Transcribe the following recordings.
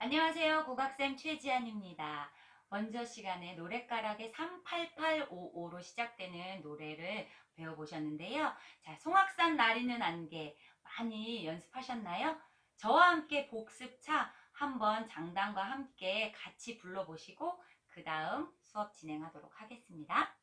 안녕하세요. 국악쌤 최지안입니다. 먼저 시간에 노랫가락의 38855로 시작되는 노래를 배워보셨는데요. 자, 송악산 나리는 안개 많이 연습하셨나요? 저와 함께 복습차 한번 장단과 함께 같이 불러보시고 그 다음 수업 진행하도록 하겠습니다.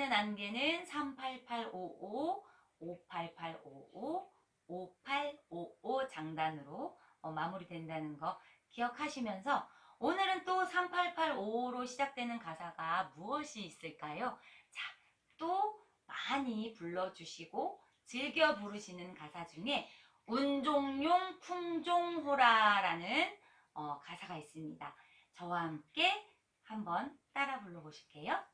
나리는 안개는 38855, 58855, 5855 장단으로 어, 마무리된다는 거 기억하시면서 오늘은 또 38855로 시작되는 가사가 무엇이 있을까요? 자, 또 많이 불러주시고 즐겨 부르시는 가사 중에 운종용 풍종호라라는 어, 가사가 있습니다. 저와 함께 한번 따라 불러보실게요.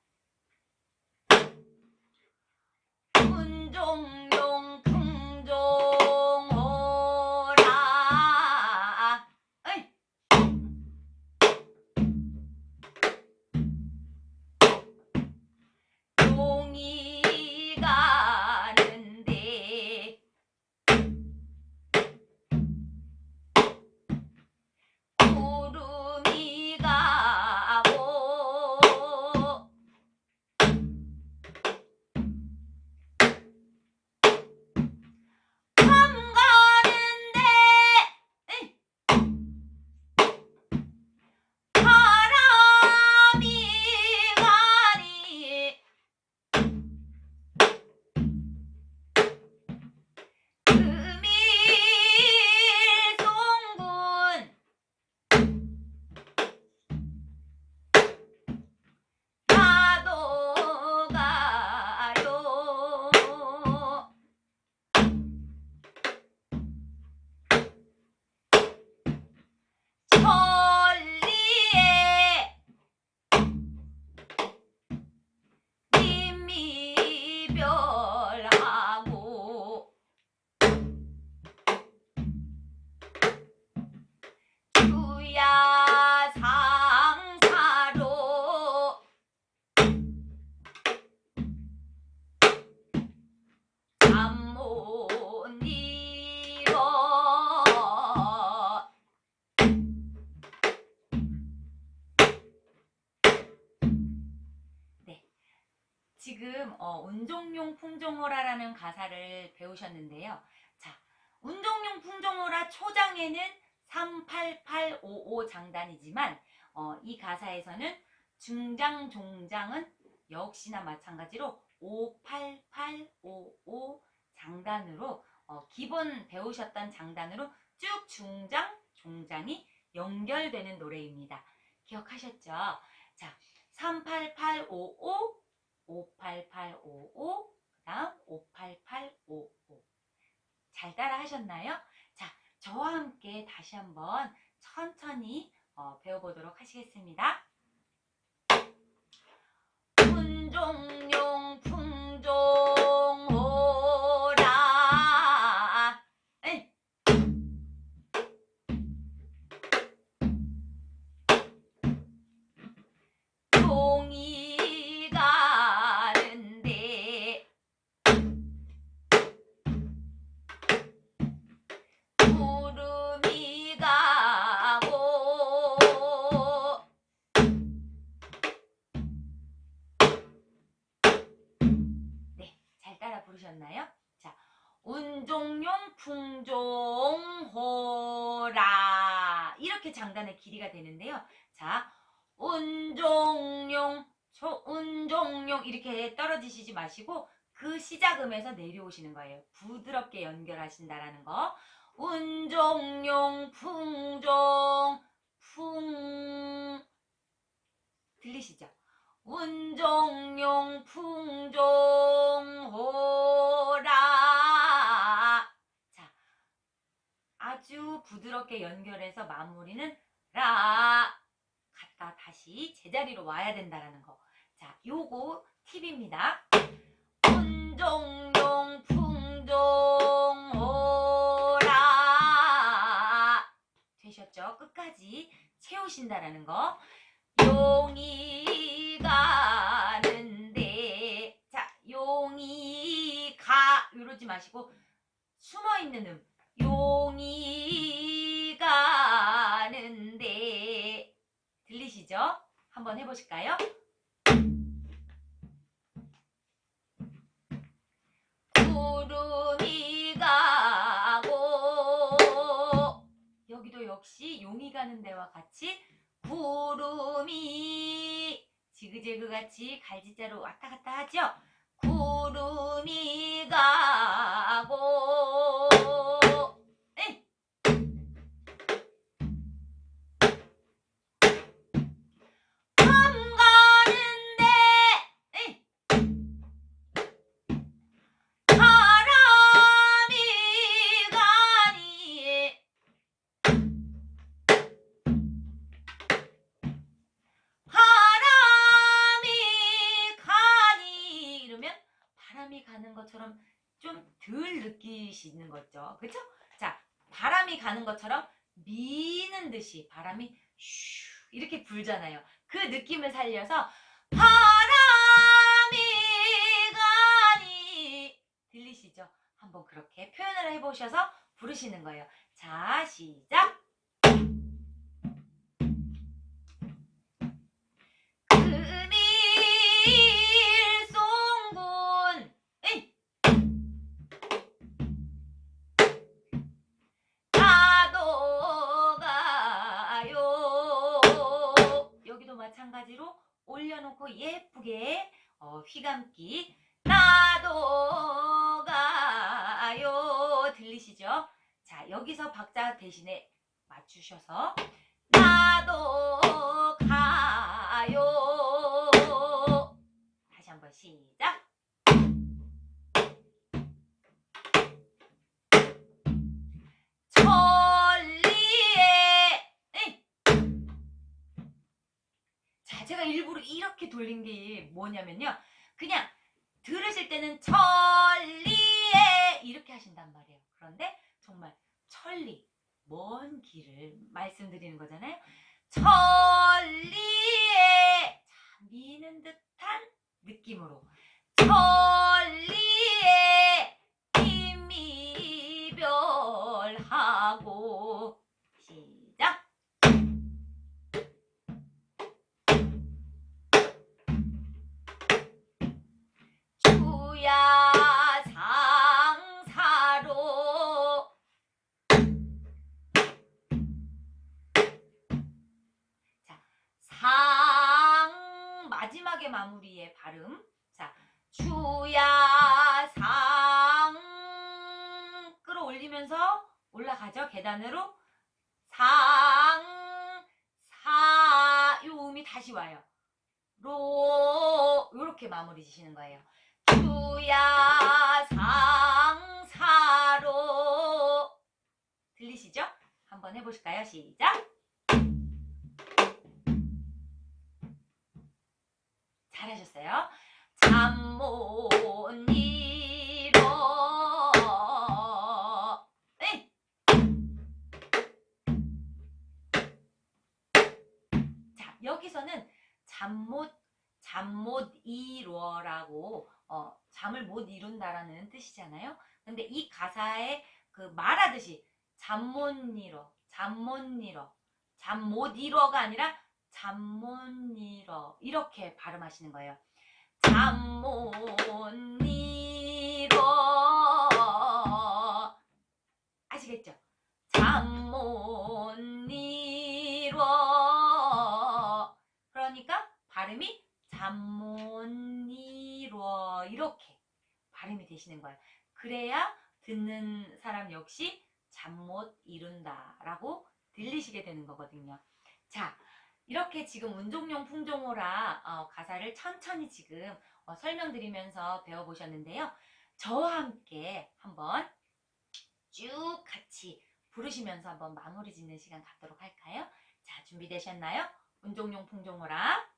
운 어, 운종용 풍종호라라는 가사를 배우셨는데요. 자, 운종용 풍종호라 초장에는 38855 장단이지만 어, 이 가사에서는 중장 종장은 역시나 마찬가지로 58855 장단으로 어, 기본 배우셨던 장단으로 쭉 중장 종장이 연결되는 노래입니다. 기억하셨죠? 자, 38855 58855 그다음 58855 잘 따라 하셨나요? 자, 저와 함께 다시 한번 천천히 어, 배워보도록 하시겠습니다. fun종 부르셨나요? 자, 운종용 풍종호라 이렇게 장단의 길이가 되는데요. 자, 운종용 조, 운종용 이렇게 떨어지시지 마시고 그 시작음에서 내려오시는 거예요. 부드럽게 연결하신다라는 거. 운종용 풍종 풍 들리시죠? 운종용 풍종 호 부드럽게 연결해서 마무리는 라 갔다 다시 제자리로 와야 된다라는 거. 자, 요거 팁입니다. 운종용 풍종 호라 되셨죠? 끝까지 채우신다라는 거. 용이 가는데 자, 용이 가 이러지 마시고 숨어 있는 음. 용이 가는데 들리시죠? 한번 해보실까요? 구름이 가고 여기도 역시 용이 가는 데와 같이 구름이 지그재그 같이 갈지자로 왔다 갔다 하죠? 구름이 가고 덜 느끼시는 거죠. 그렇죠? 자, 바람이 가는 것처럼 미는 듯이 바람이 슈 이렇게 불잖아요. 그 느낌을 살려서 바람이 가니 들리시죠? 한번 그렇게 표현을 해보셔서 부르시는 거예요. 자, 시작. 마찬가지로 올려놓고 예쁘게 어, 휘감기 나도 가요. 들리시죠? 자 여기서 박자 대신에 맞추셔서 나도 가요. 다시 한번 시작 이렇게 돌린 게 뭐냐면요. 그냥 들으실 때는 천리에 이렇게 하신단 말이에요. 그런데 정말 천리 먼 길을 말씀드리는 거잖아요. 천리에 자, 미는 듯한 느낌으로 천리에 야 상사로 자, 상 마지막에 마무리의 발음. 자, 주야 상 끌어올리면서 올라가죠. 계단으로 상, 사, 요 음이 다시 와요. 로, 요렇게 마무리 지시는 거예요. 주야 상사로 들리시죠? 한번 해보실까요? 시작. 잘하셨어요. 이룬다라는 뜻이잖아요. 근데 이 가사에 그 말하듯이 잠 못 이뤄, 잠 못 이뤄, 잠 못 이뤄가 아니라 잠 못 이뤄. 이렇게 발음하시는 거예요. 잠 못 이뤄. 아시겠죠? 잠 못 이뤄. 그러니까 발음이 잠 못 이뤄. 이렇게 발음이 되시는 거예요. 그래야 듣는 사람 역시 잠 못 이룬다 라고 들리시게 되는 거거든요. 자, 이렇게 지금 운종용 풍종호라 어, 가사를 천천히 지금 어, 설명드리면서 배워보셨는데요. 저와 함께 한번 쭉 같이 부르시면서 한번 마무리 짓는 시간 갖도록 할까요? 자, 준비되셨나요? 운종용 풍종호라.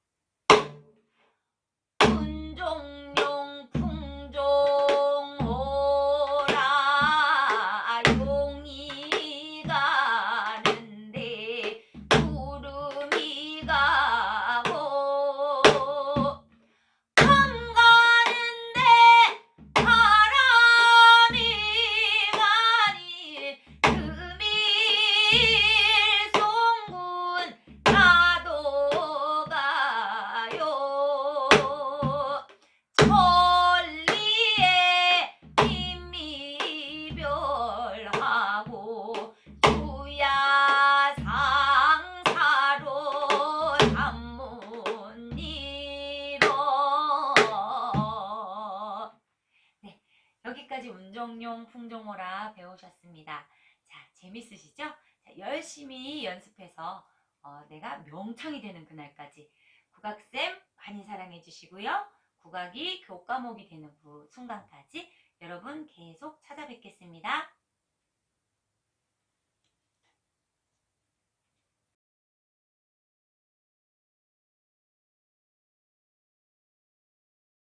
운종용 풍종 열심히 연습해서 어, 내가 명창이 되는 그날까지 국악쌤 많이 사랑해 주시고요. 국악이 교과목이 되는 그 순간까지 여러분 계속 찾아뵙겠습니다.